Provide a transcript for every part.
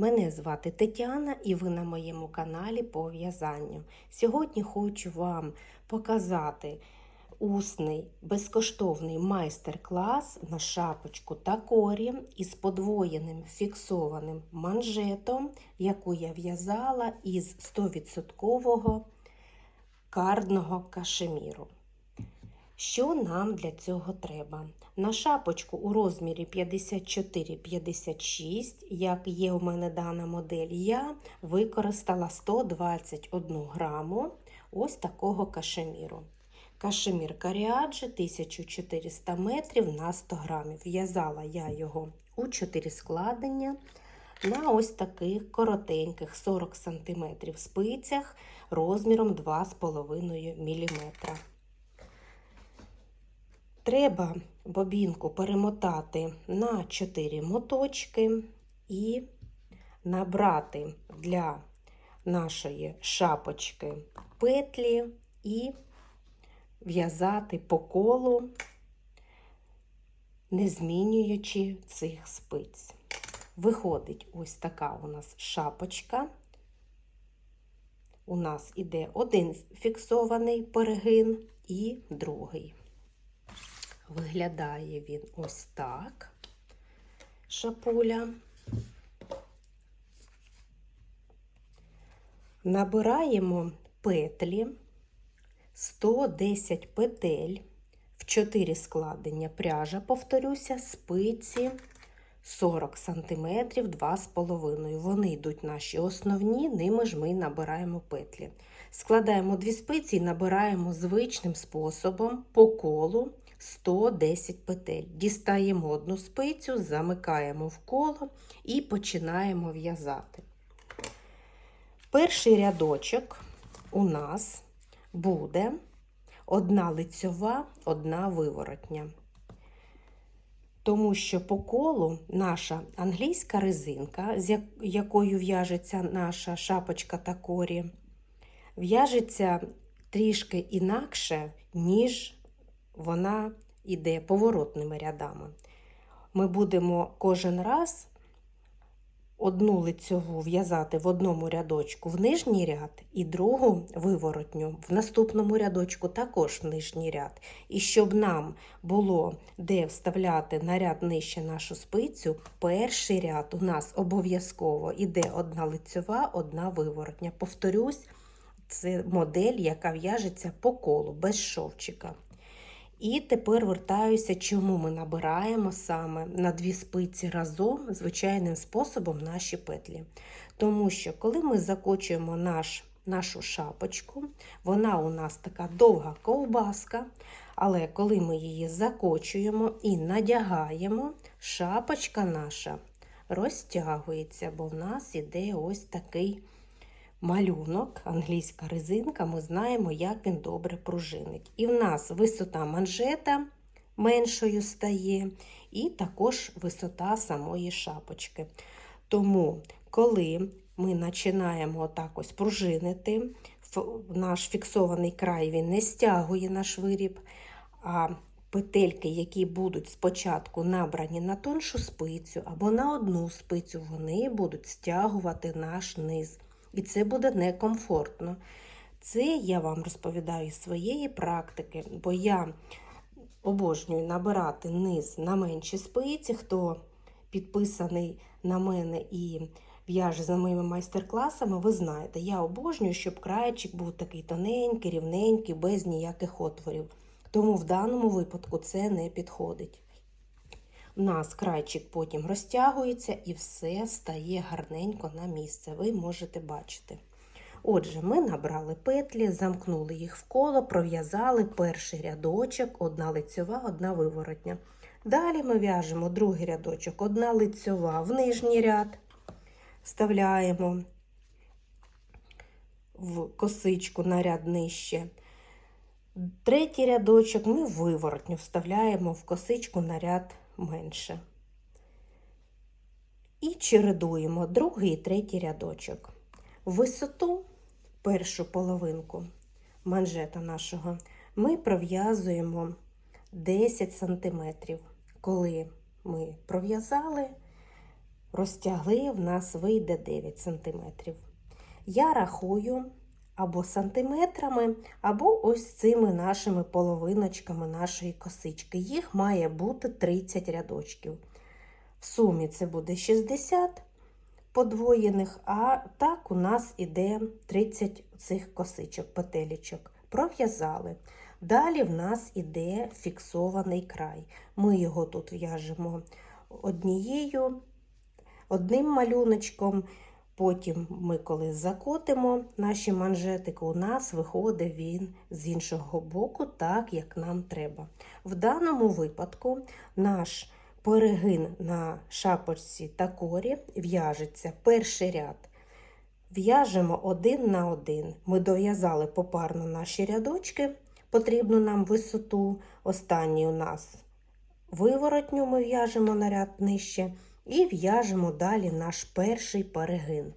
Мене звати Тетяна і ви на моєму каналі по в'язанню. Сьогодні хочу вам показати усний безкоштовний майстер-клас на шапочку та корі із подвоєним фіксованим манжетом, яку я в'язала із 100% кардного кашеміру. Що нам для цього треба? На шапочку у розмірі 54-56, як є у мене дана модель, я використала 121 граму ось такого кашеміру. Кашемір Каріаджі 1400 метрів на 100 грамів. В'язала я його у 4 складення на ось таких коротеньких 40 см спицях розміром 2,5 мм. Треба бобінку перемотати на 4 моточки і набрати для нашої шапочки петлі і в'язати по колу, не змінюючи цих спиць. Виходить ось така у нас шапочка. У нас іде один фіксований перегин і другий. Виглядає він ось так, шапуля. Набираємо петлі 110 петель в 4 складення пряжа, повторюся, спиці 40 см 2,5. Вони йдуть наші основні, ними ж ми набираємо петлі. Складаємо дві спиці і набираємо звичним способом по колу 110 петель. Дістаємо одну спицю, замикаємо в коло і починаємо в'язати. Перший рядочок у нас буде одна лицьова, одна виворотня. Тому що по колу наша англійська резинка, з якою в'яжеться наша шапочка та корі, в'яжеться трішки інакше, ніж вона йде поворотними рядами. Ми будемо кожен раз одну лицьову в'язати в одному рядочку в нижній ряд, і другу виворотню в наступному рядочку також в нижній ряд. І щоб нам було де вставляти на ряд нижче нашу спицю, перший ряд у нас обов'язково іде одна лицьова, одна виворотня. Повторюсь, це модель, яка в'яжеться по колу, без шовчика. І тепер вертаюся, чому ми набираємо саме на дві спиці разом звичайним способом наші петлі. Тому що, коли ми закочуємо наш, нашу шапочку, вона у нас така довга ковбаска, але коли ми її закочуємо і надягаємо, шапочка наша розтягується, бо в нас іде ось такий малюнок, англійська резинка, ми знаємо, як він добре пружинить. І в нас висота манжета меншою стає, і також висота самої шапочки. Тому, коли ми починаємо отак ось пружинити, наш фіксований край він не стягує наш виріб, а петельки, які будуть спочатку набрані на тоншу спицю або на одну спицю, вони будуть стягувати наш низ. І це буде некомфортно. Це я вам розповідаю із своєї практики, бо я обожнюю набирати низ на менші спиці, хто підписаний на мене і в'яже за моїми майстер-класами, ви знаєте, я обожнюю, щоб краєчик був такий тоненький, рівненький, без ніяких отворів. Тому в даному випадку це не підходить. У нас крайчик потім розтягується і все стає гарненько на місце. Ви можете бачити. Отже, ми набрали петлі, замкнули їх в коло, пров'язали перший рядочок, одна лицьова, одна виворотня. Далі ми в'яжемо другий рядочок, одна лицьова в нижній ряд, вставляємо в косичку на ряд нижче. Третій рядочок ми виворотню вставляємо в косичку на ряд менше. І чередуємо другий і третій рядочок. Висоту першу половинку манжета нашого ми пров'язуємо 10 см. Коли ми пров'язали, розтягли, в нас вийде 9 см. Я рахую або сантиметрами, або ось цими нашими половиночками нашої косички. Їх має бути 30 рядочків. В сумі це буде 60 подвоєних, а так у нас іде 30 цих косичок, петелечок. Пров'язали. Далі в нас іде фіксований край. Ми його тут в'яжемо однією, одним малюночком. Потім ми, коли закотимо наші манжетики, у нас виходить він з іншого боку, так як нам треба. В даному випадку наш перегин на шапочці та корі в'яжеться перший ряд. В'яжемо один на один. Ми дов'язали попарно наші рядочки, потрібну нам висоту. Останній у нас виворотню ми в'яжемо на ряд нижче і в'яжемо далі наш перший перегин.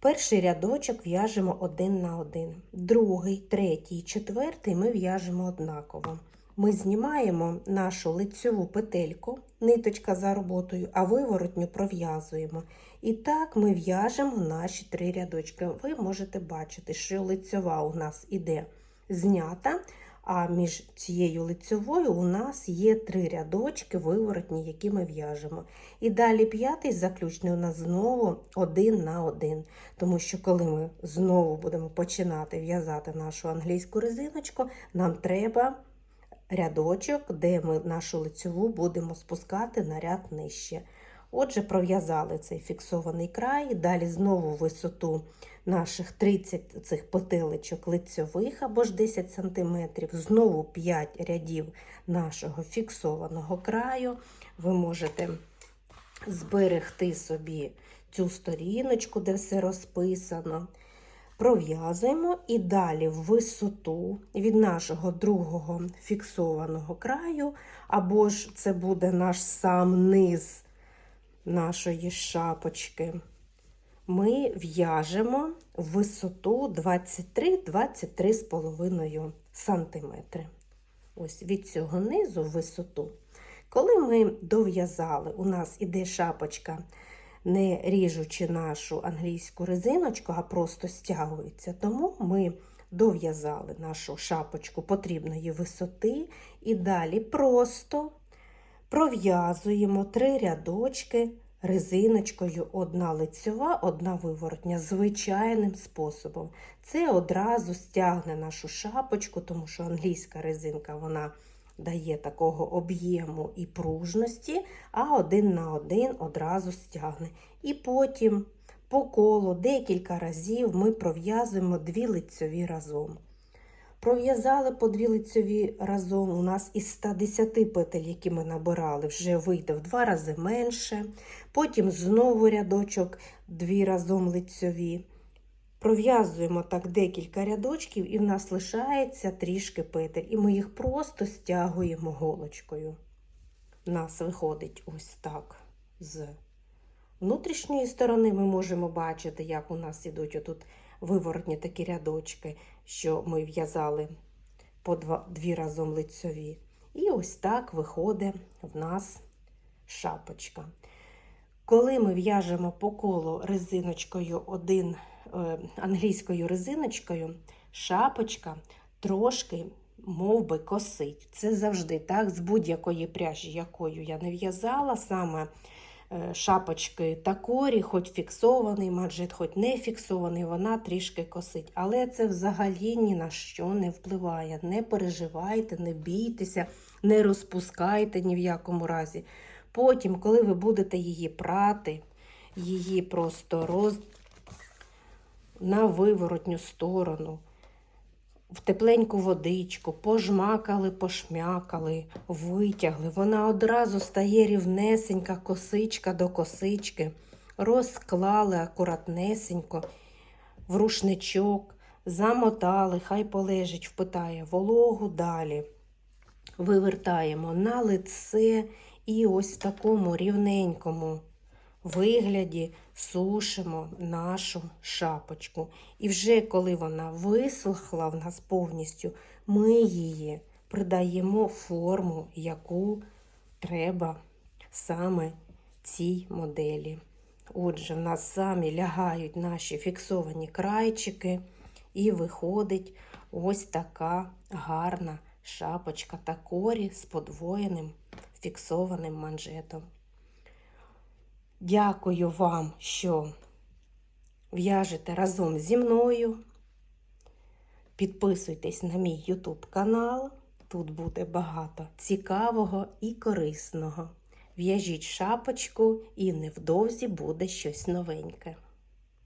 Перший рядочок в'яжемо один на один. Другий, третій, четвертий ми в'яжемо однаково. Ми знімаємо нашу лицьову петельку, ниточка за роботою, а виворотню пров'язуємо. І так ми в'яжемо наші три рядочки. Ви можете бачити, що лицьова у нас іде знята, а між цією лицьовою у нас є три рядочки виворотні, які ми в'яжемо. І далі п'ятий заключний у нас знову один на один. Тому що коли ми знову будемо починати в'язати нашу англійську резиночку, нам треба рядочок, де ми нашу лицьову будемо спускати на ряд нижче. Отже, пров'язали цей фіксований край, далі знову висоту наших 30 цих петелечок лицьових або ж 10 см, знову 5 рядів нашого фіксованого краю. Ви можете зберегти собі цю сторіночку, де все розписано. Пров'язуємо і далі в висоту від нашого другого фіксованого краю, або ж це буде наш сам низ нашої шапочки. Ми в'яжемо висоту 23-23,5 см. Ось від цього низу в висоту. Коли ми дов'язали, у нас іде шапочка не ріжучи нашу англійську резиночку, а просто стягується. Тому ми дов'язали нашу шапочку потрібної висоти і далі просто пров'язуємо три рядочки резиночкою, одна лицьова, одна виворотня, звичайним способом. Це одразу стягне нашу шапочку, тому що англійська резинка вона дає такого об'єму і пружності, а один на один одразу стягне. І потім по колу декілька разів ми пров'язуємо дві лицьові разом. Пров'язали по дві лицьові разом. У нас із 110 петель, які ми набирали, вже вийде в два рази менше. Потім знову рядочок дві разом лицьові. Пров'язуємо так декілька рядочків, і в нас лишається трішки петель. І ми їх просто стягуємо голочкою. У нас виходить ось так з внутрішньої сторони. Ми можемо бачити, як у нас ідуть отут виворотні такі рядочки, що ми в'язали по дві разом лицьові. І ось так виходить в нас шапочка. Коли ми в'яжемо по колу резиночкою один е, англійською резиночкою, шапочка трошки мов би, косить. Це завжди так, з будь-якої пряжі, якою я не в'язала, саме шапочки та корі, хоч фіксований манжет, хоч не фіксований, вона трішки косить. Але це взагалі ні на що не впливає. Не переживайте, не бійтеся, не розпускайте ні в якому разі. Потім, коли ви будете її прати, її просто роз... на виворотню сторону, в тепленьку водичку, пожмакали, пошмякали, витягли. Вона одразу стає рівнесенька косичка до косички, розклали акуратнесенько в рушничок, замотали, хай полежить, впитає вологу далі. Вивертаємо на лице і ось в такому рівненькому вигляді сушимо нашу шапочку. І вже коли вона висохла в нас повністю, ми її придаємо форму, яку треба саме цій моделі. Отже, в нас самі лягають наші фіксовані крайчики, і виходить ось така гарна шапочка такорі з подвоєним фіксованим манжетом. Дякую вам, що в'яжете разом зі мною. Підписуйтесь на мій YouTube канал. Тут буде багато цікавого і корисного. В'яжіть шапочку і невдовзі буде щось новеньке.